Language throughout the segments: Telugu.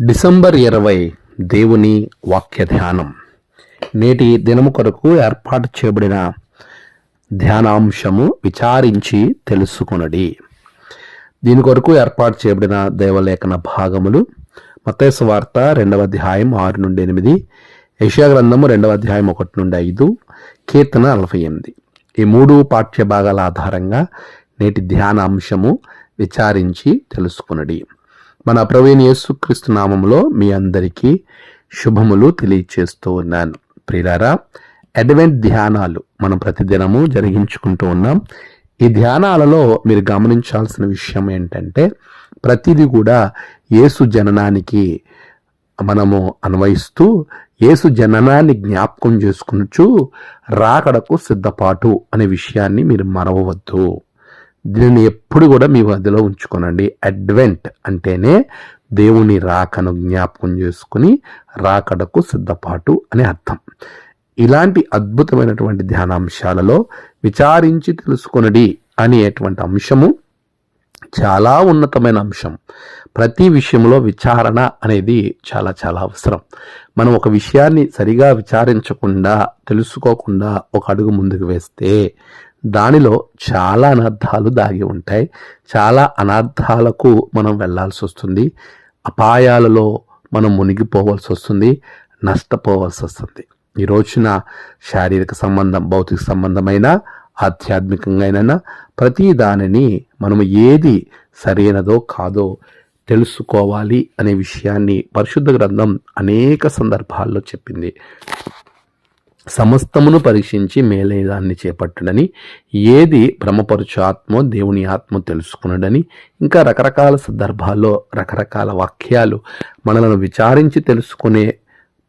డిసెంబర్ ఇరవై దేవుని వాక్య ధ్యానం. నేటి దినము కొరకు ఏర్పాటు చేయబడిన ధ్యానాంశము విచారించి తెలుసుకొనడి. దీని కొరకు ఏర్పాటు చేయబడిన దేవలేఖన భాగములు మత్తేసు వార్త రెండవ అధ్యాయం ఆరు నుండి ఎనిమిది యశా గ్రంథము రెండవ అధ్యాయం ఒకటి నుండి ఐదు కీర్తన నలభై ఎనిమిది. ఈ మూడు పాఠ్య భాగాల ఆధారంగా నేటి ధ్యాన అంశము విచారించి తెలుసుకునడి. మన ప్రవీణ్ యేసుక్రీస్తు నామంలో మీ అందరికీ శుభములు తెలియచేస్తూ ఉన్నాను. ప్రియులారా అడ్వెంట్ ధ్యానాలు మనం ప్రతిదినము జరిగించుకుంటూ ఉన్నాం. ఈ ధ్యానాలలో మీరు గమనించాల్సిన విషయం ఏంటంటే ప్రతిదీ కూడా యేసు జననానికి మనము అన్వయిస్తూ యేసు జననాన్ని జ్ఞాపకం చేసుకునుచు రాకడకు సిద్ధపాటు అనే విషయాన్ని మీరు మరవవద్దు. దీనిని ఎప్పుడు కూడా మీ మధ్యలో ఉంచుకోనండి. అడ్వెంట్ అంటేనే దేవుని రాకను జ్ఞాపకం చేసుకుని రాకడకు సిద్ధపాటు అని అర్థం. ఇలాంటి అద్భుతమైనటువంటి ధ్యానాంశాలలో విచారించి తెలుసుకొనడి అనేటువంటి అంశము చాలా ఉన్నతమైన అంశం. ప్రతి విషయంలో విచారణ అనేది చాలా చాలా అవసరం. మనం ఒక విషయాన్ని సరిగా విచారించకుండా తెలుసుకోకుండా ఒక అడుగు ముందుకు వేస్తే దానిలో చాలా అనర్థాలు దాగి ఉంటాయి. చాలా అనర్థాలకు మనం వెళ్ళాల్సి వస్తుంది. అపాయాలలో మనం మునిగిపోవాల్సి వస్తుంది. నష్టపోవాల్సి వస్తుంది. ఈ రోజున శారీరక సంబంధం భౌతిక సంబంధమైన ఆధ్యాత్మికంగా ప్రతి దానిని మనం ఏది సరైనదో కాదో తెలుసుకోవాలి అనే విషయాన్ని పరిశుద్ధ గ్రంథం అనేక సందర్భాల్లో చెప్పింది. సమస్తమును పరీక్షించి మేలేదాన్ని చేపట్టుడని ఏది భ్రమపరుచు ఆత్మో దేవుని ఆత్మ తెలుసుకున్నాడని ఇంకా రకరకాల సందర్భాల్లో రకరకాల వాక్యాలు మనలను విచారించి తెలుసుకునే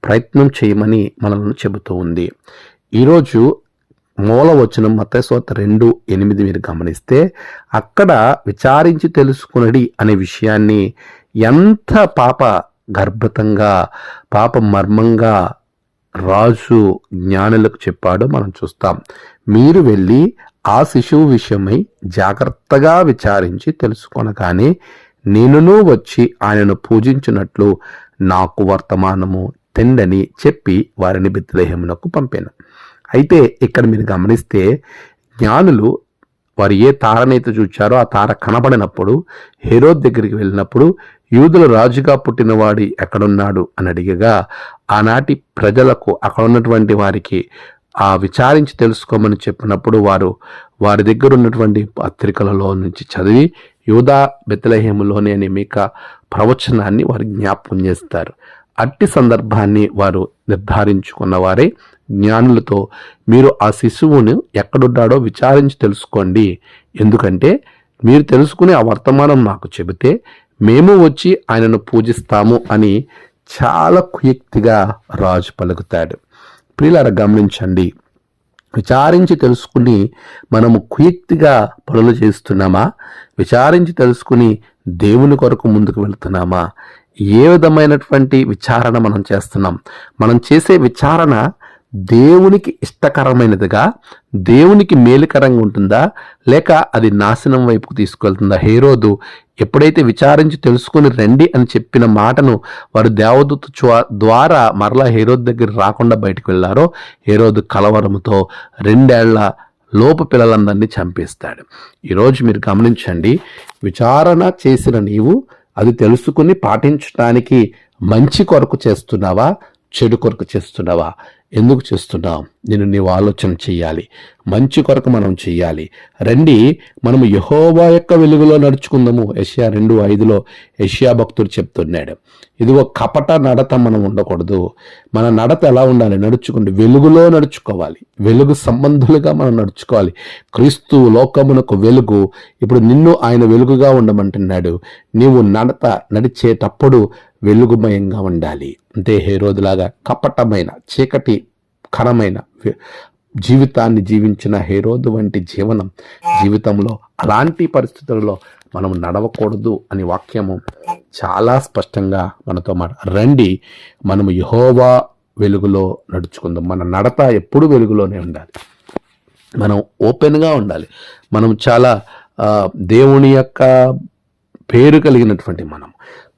ప్రయత్నం చేయమని మనలను చెబుతూ ఉంది. ఈరోజు మూల వచనం మతస్వత రెండు ఎనిమిది మీరు గమనిస్తే అక్కడ విచారించి తెలుసుకునడి అనే విషయాన్ని ఎంత పాప గర్భతంగా పాప మర్మంగా రాజు జ్ఞానులకు చెప్పాడో మనం చూస్తాం. మీరు వెళ్ళి ఆ శిశువు విషయమై జాగ్రత్తగా విచారించి తెలుసుకొనగానే నేనును వచ్చి ఆయనను పూజించినట్లు నాకు వర్తమానము తిండని చెప్పి వారిని బెత్లహేమునకు పంపాను. అయితే ఇక్కడ మీరు గమనిస్తే జ్ఞానులు వారు ఏ తారనైతే చూచారో ఆ తార కనబడినప్పుడు హీరో దగ్గరికి వెళ్ళినప్పుడు యూదుల రాజుగా పుట్టినవాడి ఎక్కడున్నాడు అని అడిగగా ఆనాటి ప్రజలకు అక్కడ ఉన్నటువంటి వారికి ఆ విచారించి తెలుసుకోమని చెప్పినప్పుడు వారు వారి దగ్గర ఉన్నటువంటి పత్రికలలో నుంచి చదివి యూదా బెత్తలహేములోనే అనే మీక ప్రవచనాన్ని వారు జ్ఞాపకం చేస్తారు. అట్టి సందర్భాన్ని వారు నిర్ధారించుకున్నవారే జ్ఞానులతో మీరు ఆ శిశువును ఎక్కడున్నాడో విచారించి తెలుసుకోండి. ఎందుకంటే మీరు తెలుసుకునే ఆ వర్తమానం మాకు చెబితే మేము వచ్చి ఆయనను పూజిస్తాము అని చాలా కుయుక్తిగా రాజు పలుకుతాడు. ప్రియులారా గమనించండి. విచారించి తెలుసుకుని మనము కుయుక్తిగా పనులు చేస్తున్నామా? విచారించి తెలుసుకుని దేవుని కొరకు ముందుకు వెళ్తున్నామా? ఏ విధమైనటువంటి విచారణ మనం చేస్తున్నాం? మనం చేసే విచారణ దేవునికి ఇష్టకరమైనదిగా దేవునికి మేలుకరంగా ఉంటుందా? లేక అది నాశనం వైపుకు తీసుకెళ్తుందా? హేరోదు ఎప్పుడైతే విచారించి తెలుసుకుని రండి అని చెప్పిన మాటను వారు దేవదూత ద్వారా మరలా హేరోద్ దగ్గర రాకుండా బయటకు వెళ్ళారో హేరోదు కలవరముతో రెండేళ్ళ లోపు పిల్లలందరినీ చంపేస్తాడు. ఈరోజు మీరు గమనించండి విచారణ చేసిన నీవు అది తెలుసుకుని పాటించడానికి మంచి కొరకు చేస్తున్నావా? చెడు కొరకు చేస్తున్నావా? ఎందుకు చేస్తున్నావు? నేను నీవు ఆలోచన చెయ్యాలి. మంచి కొరకు మనం చెయ్యాలి. రండి మనము యహోవా యొక్క వెలుగులో నడుచుకుందాము. యష్యా రెండు ఐదులో యష్యా భక్తుడు చెప్తున్నాడు. ఇదిగో కపట నడత మనం ఉండకూడదు. మన నడత ఎలా ఉండాలి? నడుచుకుంటే వెలుగులో నడుచుకోవాలి. వెలుగు సంబంధులుగా మనం నడుచుకోవాలి. క్రీస్తు లోకమునకు వెలుగు. ఇప్పుడు నిన్ను ఆయన వెలుగుగా ఉండమంటున్నాడు. నీవు నడత నడిచేటప్పుడు వెలుగుమయంగా ఉండాలి. అంతే హేరోదులాగా కపటమైన చీకటి కరమైన జీవితాన్ని జీవించిన హేరోదు వంటి జీవనం జీవితంలో అలాంటి పరిస్థితులలో మనం నడవకూడదు అని వాక్యము చాలా స్పష్టంగా మనతో మాట రండి మనము యహోవా వెలుగులో నడుచుకుందాం. మన నడత ఎప్పుడు వెలుగులోనే ఉండాలి. మనం ఓపెన్గా ఉండాలి. మనం చాలా దేవుని యొక్క పేరు కలిగినటువంటి మనం.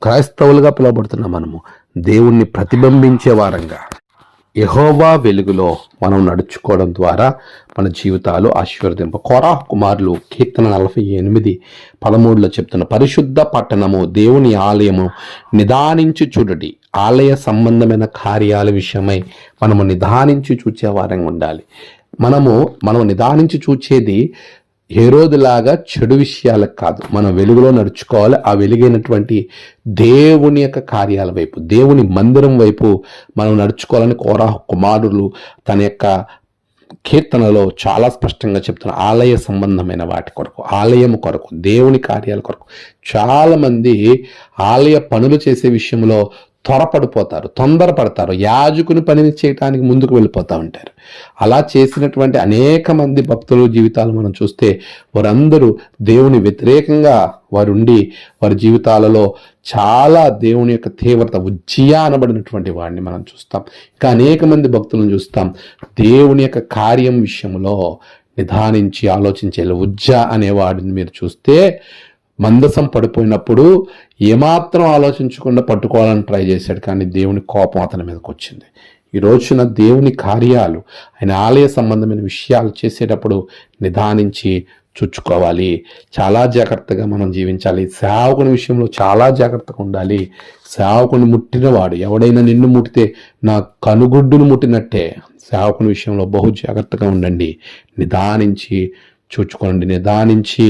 క్రైస్తవులుగా పిలువబడుతున్న మనము దేవుణ్ణి ప్రతిబింబించే వారంగా. యహోవా వెలుగులో మనం నడుచుకోవడం ద్వారా మన జీవితాలు ఆశీర్వదింప కోరా కుమారులు కీర్తన నలభై ఎనిమిది పదమూడులో చెప్తున్న పరిశుద్ధ పట్టణము దేవుని ఆలయము నిదానించి చూడటి ఆలయ సంబంధమైన కార్యాల విషయమై మనము నిదానించి చూచే వారంగా ఉండాలి. మనము మనం నిదానించి చూచేది ఏ రోజులాగా చెడు విషయాలకు కాదు. మనం వెలుగులో నడుచుకోవాలి. ఆ వెలుగైనటువంటి దేవుని యొక్క కార్యాల వైపు దేవుని మందిరం వైపు మనం నడుచుకోవాలని కోరా కుమారులు తన యొక్క కీర్తనలో చాలా స్పష్టంగా చెప్తున్న ఆలయ సంబంధమైన వాటి కొరకు ఆలయం కొరకు దేవుని కార్యాల కొరకు. చాలామంది ఆలయ పనులు చేసే విషయంలో త్వరపడిపోతారు తొందరపడతారు యాజకుని పనిని చేయడానికి ముందుకు వెళ్ళిపోతూ ఉంటారు. అలా చేసినటువంటి అనేక మంది భక్తుల జీవితాలు మనం చూస్తే వారందరూ దేవుని వ్యతిరేకంగా వారు ఉండి వారి జీవితాలలో చాలా దేవుని యొక్క తీవ్రత ఉజ్జియా అనబడినటువంటి వాడిని మనం చూస్తాం. ఇంకా అనేక మంది భక్తులను చూస్తాం. దేవుని యొక్క కార్యం విషయంలో నిధానించి ఆలోచించే ఉజ్జ అనేవాడిని మీరు చూస్తే మందసం పడిపోయినప్పుడు ఏమాత్రం ఆలోచించకుండా పట్టుకోవాలని ట్రై చేశాడు. కానీ దేవుని కోపం అతని మీదకి వచ్చింది. ఈ రోజున దేవుని కార్యాలు ఆయన ఆలయ సంబంధమైన విషయాలు చేసేటప్పుడు నిదానించి చుచ్చుకోవాలి. చాలా జాగ్రత్తగా మనం జీవించాలి. సేవకుని విషయంలో చాలా జాగ్రత్తగా ఉండాలి. సేవకుని ముట్టినవాడు ఎవడైనా నిన్ను ముట్టితే నా కనుగుడ్డును ముట్టినట్టే. సేవకుని విషయంలో బహు జాగ్రత్తగా ఉండండి. నిదానించి చూచుకోండి నిదానించి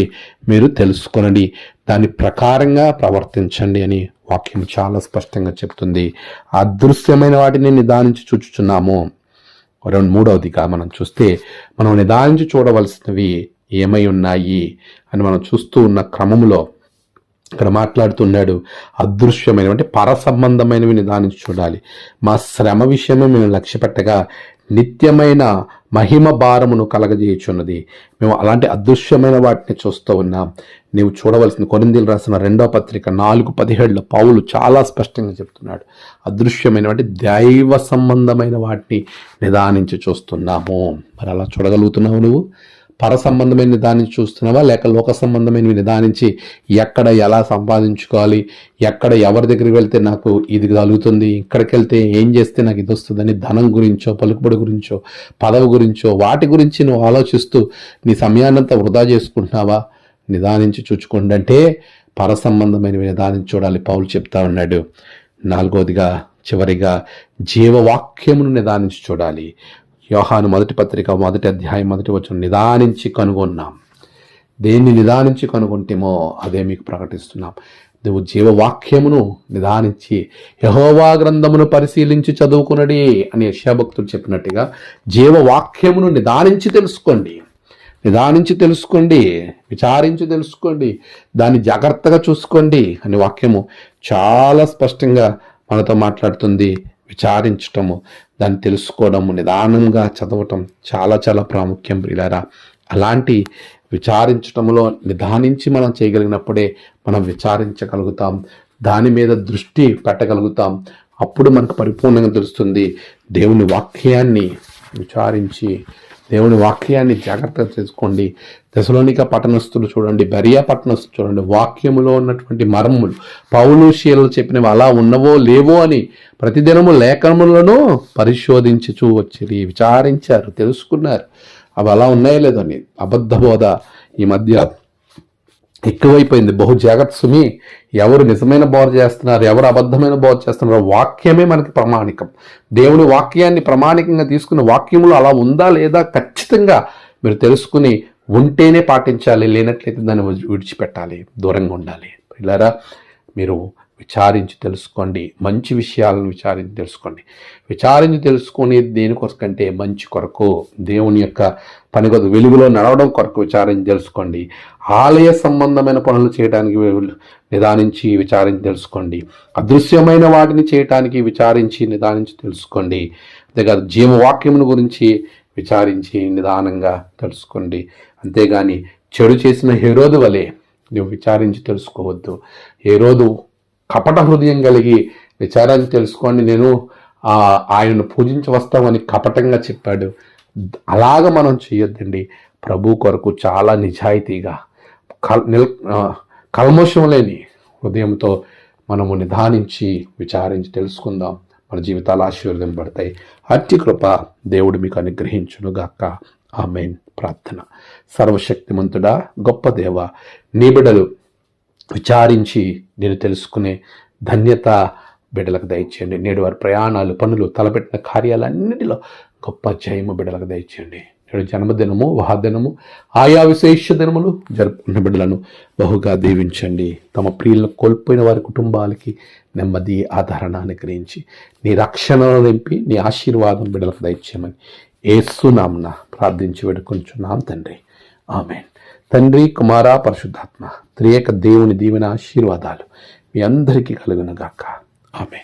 మీరు తెలుసుకొనండి. దాని ప్రకారంగా ప్రవర్తించండి అని వాక్యం చాలా స్పష్టంగా చెప్తుంది. అదృశ్యమైన వాటిని నిదానించి చూచుచున్నాము. రెండు మూడవదిగా మనం చూస్తే మనం నిదానించి చూడవలసినవి ఏమై ఉన్నాయి అని మనం చూస్తూ ఉన్న క్రమంలో ఇక్కడ మాట్లాడుతున్నాడు అదృశ్యమైన అంటే పర సంబంధమైనవి నిదానించి చూడాలి. మా శ్రమ విషయమే మేము లక్ష్యపెట్టగా నిత్యమైన మహిమ భారమును కలగజేయుచున్నది. మేము అలాంటి అదృశ్యమైన వాటిని చూస్తూ ఉన్నాం. నీవు చూడవలసిన కొరిందీలు రాసిన రెండవ పత్రిక నాలుగు పదిహేడులో పౌలు చాలా స్పష్టంగా చెప్తున్నాడు. అదృశ్యమైన వాటి దైవ సంబంధమైన వాటిని నిదానించి చూస్తున్నాము. మరి అలా చూడగలుగుతున్నావు నువ్వు? పర సంబంధమైన దాన్ని చూస్తున్నావా? లేక లోక సంబంధమైనవి నిదానించి ఎక్కడ ఎలా సంపాదించుకోవాలి? ఎక్కడ ఎవరి దగ్గరికి వెళ్తే నాకు ఇది కలుగుతుంది? ఇక్కడికి వెళ్తే ఏం చేస్తే నాకు ఇది వస్తుందని ధనం గురించో పలుకుబడి గురించో పదవి గురించో వాటి గురించి నువ్వు ఆలోచిస్తూ నీ సమయాన్నంతా వృధా చేసుకుంటున్నావా? నిదానించి చూచుకోండి అంటే పర సంబంధమైనవి నిదానించి చూడాలి. పౌలు చెప్తా ఉన్నాడు. నాలుగోదిగా చివరిగా జీవవాక్యమును నిదానించి చూడాలి. యోహాను మొదటి పత్రిక మొదటి అధ్యాయం మొదటి వచ్చిన నిదానించి కనుగొన్నాం. దేన్ని నిదానించి కనుగొంటేమో అదే మీకు ప్రకటిస్తున్నాం. నువ్వు జీవవాక్యమును నిదానించి యహోవా గ్రంథమును పరిశీలించి చదువుకునడి అని యశాభక్తుడు చెప్పినట్టుగా జీవవాక్యమును నిదానించి తెలుసుకోండి. నిదానించి తెలుసుకోండి విచారించి తెలుసుకోండి దాన్ని జాగ్రత్తగా చూసుకోండి అని వాక్యము చాలా స్పష్టంగా మనతో మాట్లాడుతుంది విచారించటము. దాన్ని తెలుసుకోవడం నిదానంగా చదవటం చాలా చాలా ప్రాముఖ్యం ప్రియులారా. అలాంటి విచారించటంలో నిదానించి మనం చేయగలిగినప్పుడే మనం విచారించగలుగుతాం. దాని మీద దృష్టి పెట్టగలుగుతాం. అప్పుడు మనకు పరిపూర్ణంగా తెలుస్తుంది దేవుని వాక్యాన్ని విచారించి దేవుని వాక్యాన్ని జాగ్రత్త చేసుకోండి దశలోనిక పట్టణస్థులు చూడండి బరియా పట్టణస్థులు చూడండి. వాక్యములో ఉన్నటువంటి మర్మములు పౌలు శీలలు చెప్పినవి అలా ఉన్నవో లేవో అని ప్రతిదినము లేఖనములను పరిశోధించి వచ్చి విచారించారు తెలుసుకున్నారు. అవి అలా ఉన్నాయో లేదో అని అబద్ధ బోధ ఈ మధ్య ఎక్కువైపోయింది. బహు జాగ్రత్త సుమి. ఎవరు నిజమైన బోధ చేస్తున్నారు ఎవరు అబద్ధమైన బోధ చేస్తున్నారు వాక్యమే మనకి ప్రమాణికం. దేవుని వాక్యాన్ని ప్రమాణికంగా తీసుకున్న వాక్యములు అలా ఉందా లేదా ఖచ్చితంగా మీరు తెలుసుకుని ఉంటేనే పాటించాలి లేనట్లయితే దాన్ని విడిచిపెట్టాలి దూరంగా ఉండాలి. ఇలారా మీరు విచారించి తెలుసుకోండి. మంచి విషయాలను విచారించి తెలుసుకోండి. విచారించి తెలుసుకుని దేనికోసకంటే మంచి కొరకు దేవుని యొక్క పని కొరకు వెలుగులో నడవడం కొరకు విచారించి తెలుసుకోండి. ఆలయ సంబంధమైన పనులు చేయడానికి నిదానించి విచారించి తెలుసుకోండి. అదృశ్యమైన వాటిని చేయటానికి విచారించి నిదానించి తెలుసుకోండి. అంతేకాదు జీవవాక్యమును గురించి విచారించి నిదానంగా తెలుసుకోండి. అంతేగాని చెడు చేసిన హేరోదు వలె నువ్వు విచారించి తెలుసుకోవద్దు. హేరోదు కపట హృదయం కలిగి విచారాన్ని తెలుసుకోండి. నేను ఆయనను పూజించి వస్తామని కపటంగా చెప్పాడు. అలాగ మనం చేయొద్దండి. ప్రభు కొరకు చాలా నిజాయితీగా కల్ నిల్ కల్మోషం లేని హృదయంతో మనము నిదానించి విచారించి తెలుసుకుందాం. మన జీవితాలు ఆశీర్వదింపబడతాయి అట్టి కృప దేవుడు మీకు అనుగ్రహించునుగాక. ఆమెన్. ప్రార్థన. సర్వశక్తిమంతుడా గొప్ప దేవ నీ బిడలు విచారించి నేను తెలుసుకునే ధన్యత బిడ్డలకు దయచేయండి. నేడు వారి ప్రయాణాలు పనులు తలపెట్టిన కార్యాలన్నిటిలో గొప్ప జయము బిడ్డలకు దయచేయండి. నేడు జన్మదినము వాహదినము ఆయా విశేష దినములు జరుపుకున్న బిడ్డలను బహుగా దీవించండి. తమ ప్రియులను కోల్పోయిన వారి కుటుంబాలకి నెమ్మది ఆదరణ అనుగ్రహించి నీ రక్షణను నింపి నీ ఆశీర్వాదం బిడ్డలకు దయచేయమని ఏసునాంన ప్రార్థించి వేడుకొంచున్నాం తండ్రి. ఆమెన్. తండ్రి కుమార పరిశుద్ధాత్మ. త్రియేక దేవుని దీవెన ఆశీర్వాదాలు మీ అందరికీ కలుగునగాక. ఆమె